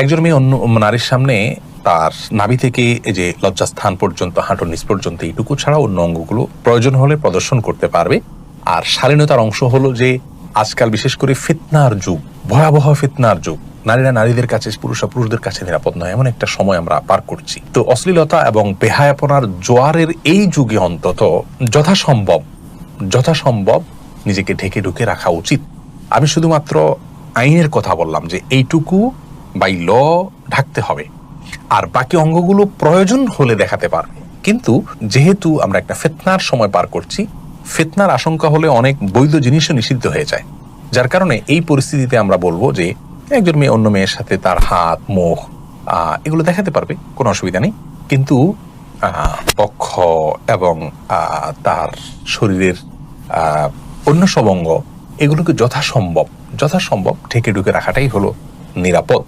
একজন মেয়ে অন্য নারীর সামনে তার নাভি থেকে যে লজ্জাস্থান পর্যন্ত, হাঁটুর নিচ পর্যন্ত এইটুকু ছাড়া অন্য অঙ্গগুলো প্রয়োজন হলে প্রদর্শন করতে পারবে। আর শালীনতার অংশ হলো যে আজকাল বিশেষ করে ফিতনার যুগ, ভয়াবহ ফিতনার যুগ। নারীরা নারীদের কাছে পুরুষরা পুরুষদের কাছে নিরাপদ নয়, এমন একটা সময় আমরা পার করছি। তো অশ্লীলতা এবং বেহায়াপনার জোয়ারের এই যুগে অন্তত যথাসম্ভব যথাসম্ভব নিজেকে ঢেকে ঢুকে রাখা উচিত। আমি শুধুমাত্র আইনের কথা বললাম যে এইটুকু বাই ল ঢাকতে হবে। আর বাকি অঙ্গগুলো প্রয়োজন হলে দেখাতে পারবে। কিন্তু যেহেতু আমরা একটা ফেতনার সময় পার করছি, ফেতনার আশঙ্কা হলে অনেক বৈধ জিনিসও নিষিদ্ধ হয়ে যায়। যার কারণে এই পরিস্থিতিতে আমরা বলব যে, একজন মেয়ে, অন্য মেয়ের সাথে তার হাত, মুখ এগুলো দেখাতে পারবে, কোনো অসুবিধা নেই। কিন্তু পক্ষ এবং তার শরীরের অন্য সব অঙ্গ, এগুলোকে যথাসম্ভব যথাসম্ভব ঢেকে ঢুকে রাখাটাই হলো নিরাপদ।